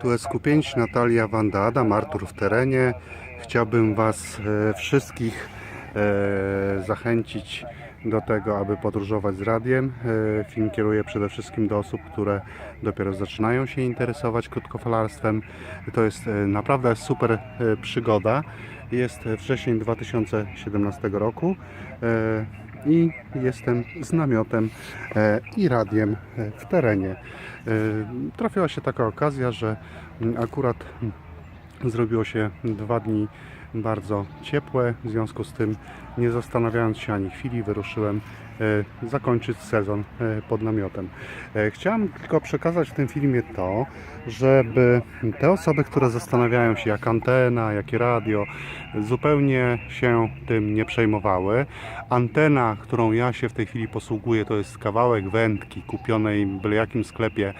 Tu SQ5, Natalia, Wanda, Adam, Artur w terenie. Chciałbym Was e, wszystkich e, zachęcić do tego, aby podróżować z radiem. E, Film kieruję przede wszystkim do osób, które dopiero zaczynają się interesować krótkofalarstwem. To jest naprawdę super przygoda. Jest wrzesień 2017 roku e, i jestem z namiotem e, i radiem e, w terenie. Trafiła się taka okazja, że akurat zrobiło się dwa dni bardzo ciepłe, w związku z tym nie zastanawiając się ani chwili wyruszyłem zakończyć sezon e, pod namiotem. E, Chciałem tylko przekazać w tym filmie to, żeby te osoby, które zastanawiają się jak antena, jakie radio, zupełnie się tym nie przejmowały. Antena, którą ja się w tej chwili posługuję, to jest kawałek wędki kupionej w byle jakim sklepie e,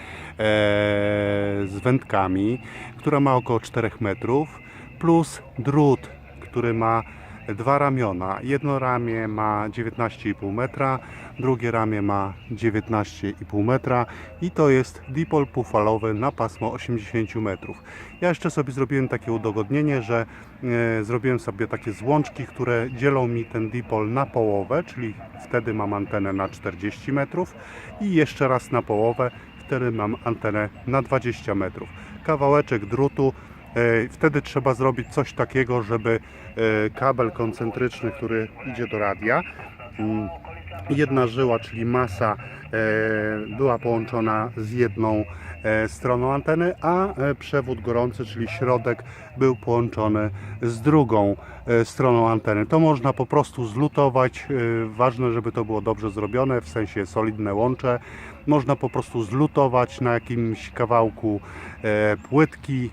z wędkami, która ma około 4 metrów, plus drut, który ma dwa ramiona. Jedno ramię ma 19,5 metra, drugie ramię ma 19,5 metra i to jest dipol półfalowy na pasmo 80 metrów. Ja jeszcze sobie zrobiłem takie udogodnienie, że e, zrobiłem sobie takie złączki, które dzielą mi ten dipol na połowę, czyli wtedy mam antenę na 40 metrów i jeszcze raz na połowę, wtedy mam antenę na 20 metrów. Kawałeczek drutu Wtedy trzeba zrobić coś takiego, żeby e, kabel koncentryczny, który idzie do radia, mm, jedna żyła, czyli masa, e, była połączona z jedną e, stroną anteny, a e, przewód gorący, czyli środek, był połączony z drugą stroną anteny. To można po prostu zlutować. Ważne, żeby to było dobrze zrobione, w sensie solidne łącze. Można po prostu zlutować na jakimś kawałku płytki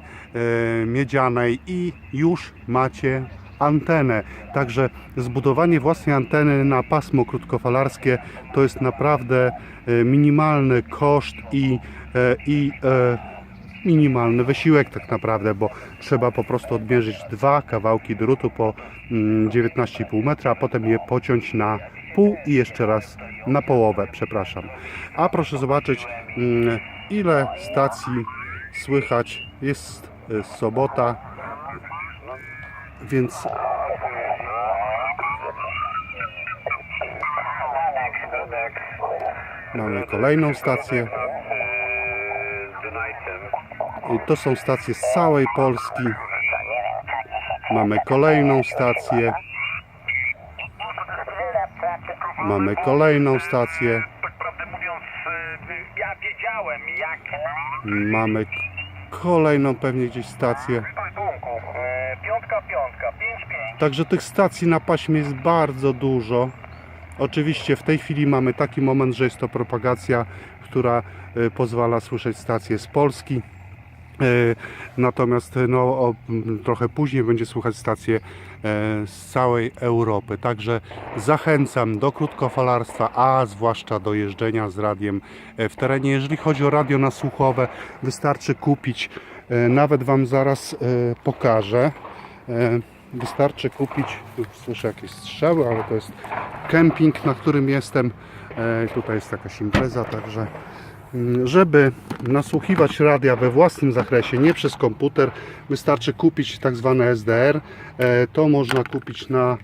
miedzianej i już macie antenę. Także zbudowanie własnej anteny na pasmo krótkofalarskie to jest naprawdę e, minimalny koszt i, e, i e, minimalny wysiłek tak naprawdę, bo trzeba po prostu odmierzyć dwa kawałki drutu po mm, 19,5 metra, a potem je pociąć na pół i jeszcze raz na połowę, przepraszam. A proszę zobaczyć mm, ile stacji słychać. Jest sobota, więc mamy kolejną stację. I To są stacje z całej Polski. Mamy kolejną stację. Mamy kolejną stację. Tak y, ja wiedziałem jak... Mamy kolejną pewnie gdzieś stację. Witaj Tomku, piątka, piątka, pięć, pięć. Także tych stacji na paśmie jest bardzo dużo. Oczywiście w tej chwili mamy taki moment, że jest to propagacja, która e, pozwala słyszeć stacje z Polski. E, Natomiast no, o, trochę później będzie słuchać stacje e, z całej Europy. Także zachęcam do krótkofalarstwa, a zwłaszcza do jeżdżenia z radiem e, w terenie. Jeżeli chodzi o radio nasłuchowe, wystarczy kupić, e, nawet Wam zaraz e, pokażę. E, Wystarczy kupić, tu słyszę jakieś strzały, ale to jest kemping, na którym jestem. E, Tutaj jest jakaś impreza, także żeby nasłuchiwać radia we własnym zakresie, nie przez komputer, wystarczy kupić tak zwane SDR. E, To można kupić na, e,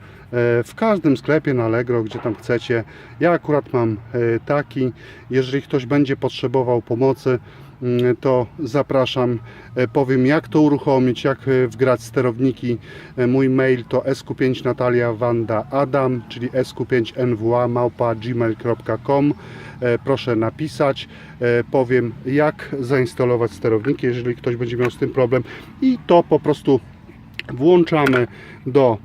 w każdym sklepie na Allegro, gdzie tam chcecie. Ja akurat mam e, taki. Jeżeli ktoś będzie potrzebował pomocy, mm, to zapraszam. E, Powiem jak to uruchomić, jak e, wgrać sterowniki. E, Mój mail to sq5 natalia wanda adam, czyli sq5nwa małpa gmail.com. Proszę napisać. Powiem jak zainstalować sterowniki, jeżeli ktoś będzie miał z tym problem i to po prostu włączamy do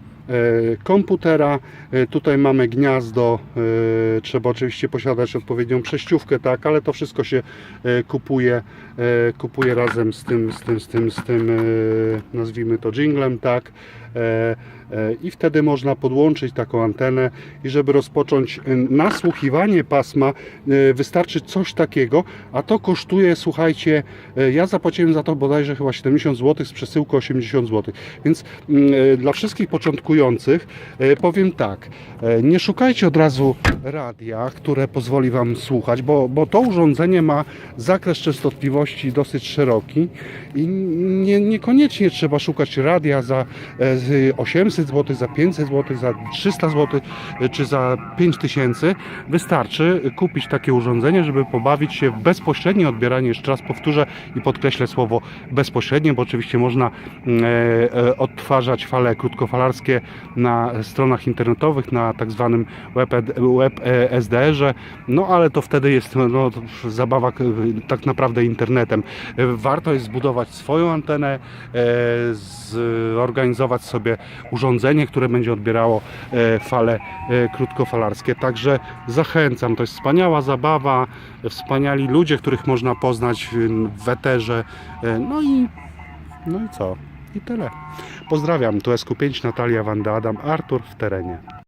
komputera. E, Tutaj mamy gniazdo. e, Trzeba oczywiście posiadać odpowiednią przejściówkę, tak, ale to wszystko się e, kupuje, e, kupuje razem z tym, z tym, z tym, z tym e, nazwijmy to jinglem, tak. E, e, i wtedy można podłączyć taką antenę i żeby rozpocząć e, nasłuchiwanie pasma wystarczy coś takiego, a to kosztuje, słuchajcie, ja zapłaciłem za to bodajże chyba 70 zł z przesyłką 80 zł, więc mm, dla wszystkich początkujących powiem tak, nie szukajcie od razu radia, które pozwoli Wam słuchać, bo, bo to urządzenie ma zakres częstotliwości dosyć szeroki i nie, niekoniecznie trzeba szukać radia za 800 zł, za 500 zł, za 300 zł e, czy za 5000. Wystarczy kupić takie urządzenie, żeby pobawić się w bezpośrednie odbieranie, jeszcze raz powtórzę i podkreślę słowo bezpośrednie, bo oczywiście można mm, e, e, odtwarzać fale krótkofalarskie na stronach internetowych, na tak zwanym web, web e, SDR-ze, no ale to wtedy jest no, zabawa tak naprawdę internetem. Warto jest zbudować swoją antenę, zorganizować sobie urządzenie, które będzie odbierało e, fale e, krótkofalarskie. Także zachęcam, to jest wspaniała zabawa, wspaniali ludzie, których można poznać w- eterze. E, No i, no i co? I tyle. Pozdrawiam, tu SQ5 Natalia Wanda Adam, Artur w terenie.